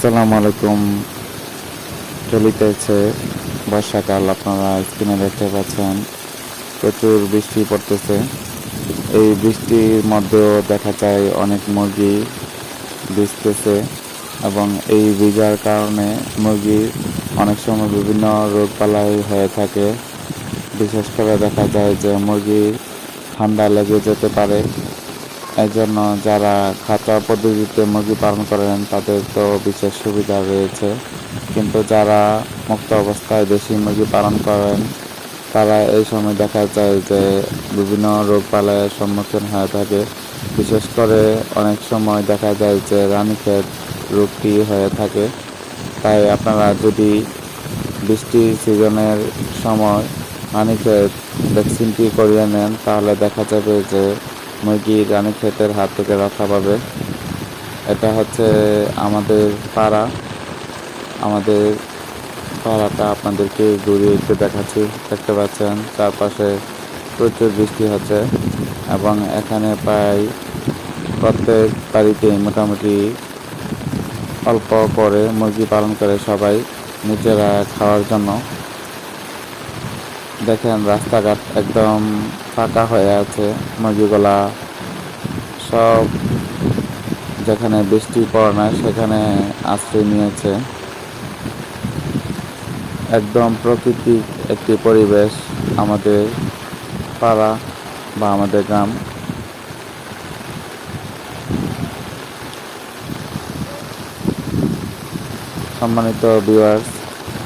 আসসালামু আলাইকুম। চলিতেছে বর্ষাকাল, আপনারা স্ক্রিনে দেখতে পাচ্ছেন। প্রচুর বৃষ্টি পড়তেছে। এই বৃষ্টির মধ্যেও দেখা যায় অনেক মুরগি ভিজতেছে এবং এই ভিজার কারণে মুরগির অনেক সময় বিভিন্ন রোগবালাই হয়ে থাকে। বিশেষ করে দেখা যায় যে মুরগি ঠান্ডা লেগে যেতে পারে। এই জন্য যারা খাঁচা পদ্ধতিতে মুরগি পালন করেন, তাদের তো বিশেষ সুবিধা রয়েছে। কিন্তু যারা মুক্ত অবস্থায় দেশি মুরগি পালন করেন, তারা এই সময় দেখা যায় যে বিভিন্ন রোগবালাইয়ের সম্মুখীন হয়ে থাকে। বিশেষ করে অনেক সময় দেখা যায় যে রানীক্ষেত রোগটি হয়ে থাকে। তাই আপনারা যদি বৃষ্টির সিজনের সময় রানীক্ষেত ভ্যাকসিনটি করিয়ে নেন, তাহলে দেখা যাবে যে মুরগি রানীক্ষেতের হাত থেকে রক্ষা পাবে। এটা হচ্ছে আমাদের পাড়া। আমাদের পাড়াটা আপনাদেরকে ঘুরিয়ে একটু দেখাচ্ছি। দেখতে পাচ্ছেন, চারপাশে প্রচুর বৃষ্টি হচ্ছে এবং এখানে প্রায় প্রত্যেক বাড়িতেই মোটামুটি অল্প করে মুরগি পালন করে সবাই নিজেরা খাওয়ার জন্য। দেখেন, রাস্তাঘাট একদম ফাঁকা হয়ে আছে মুরগিগুলা সব যেখানে বৃষ্টি পড়ে না সেখানে আশ্রয় নিয়েছে। একদম প্রকৃতিক একটি পরিবেশ আমাদের পাড়া বা আমাদের গ্রাম। সম্মানিত ভিউয়ার্স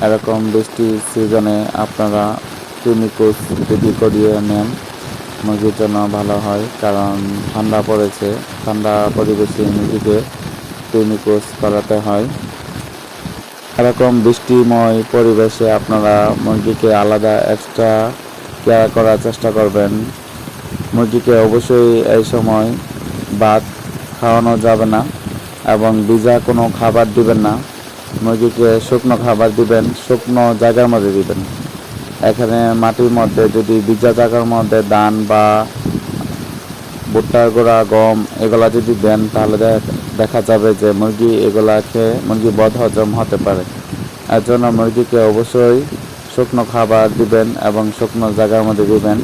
এরকম বৃষ্টির সিজনে আপনারা ক্রিমিকোস যদি করিয়ে নেন। মুরগির জন্য ভালো হয়, কারণ ঠান্ডা পড়েছে। ঠান্ডা পরিবেশে মুরগিকে ক্রিমিকোস করাতে হয়। এরকম বৃষ্টিময় পরিবেশে আপনারা মুরগিকে আলাদা এক্সট্রা কেয়ার করার চেষ্টা করবেন। মুরগিকে অবশ্যই এই সময় ভাত খাওয়ানো যাবে না এবং ভিজা কোনো খাবার দিবেন না। মুরগিকে শুকনো খাবার দিবেন, শুকনো জায়গার মধ্যে দিবেন। এখানে মাটির মধ্যে যদি ভিজা জায়গার মধ্যে ধান বা ভুট্টার গোড়া, গম এগুলা যদি দেন, তাহলে দেখা যাবে যে মুরগি এগুলা খেয়ে মুরগি বদ হজম হতে পারে। এর জন্য মুরগিকে অবশ্যই শুকনো খাবার দিবেন এবং শুকনো জায়গার মধ্যে দিবেন।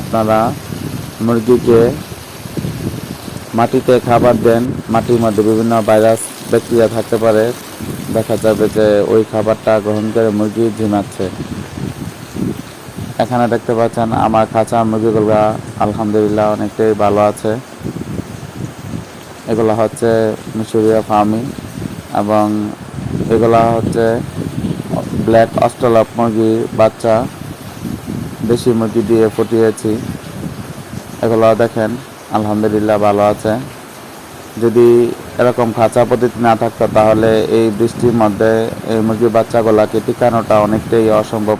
আপনারা মুরগিকে মাটিতে খাবার দেন, মাটির মধ্যে বিভিন্ন ভাইরাস, ব্যাকটেরিয়া থাকতে পারে। দেখা যাবে যে ওই খাবারটা গ্রহণ করে মুরগি ঝিমাচ্ছে। এখানে দেখতে পাচ্ছেন আমার খাঁচা মুরগিগুলো আলহামদুলিল্লাহ অনেকটাই ভালো আছে। এগুলো হচ্ছে মিশরীয় ফার্মিং এবং এগুলা হচ্ছে ব্ল্যাক অস্ট্রেলপ মুরগির বাচ্চা। দেশি মুরগি দিয়ে ফুটিয়েছি। এগুলো দেখেন। আলহামদুলিল্লাহ ভালো আছে। যদি এরকম খাঁচা পদ্ধতি না থাকতো, তাহলে এই বৃষ্টির মধ্যে এই মুরগির বাচ্চাগুলাকে টিকানোটা অনেকটাই অসম্ভব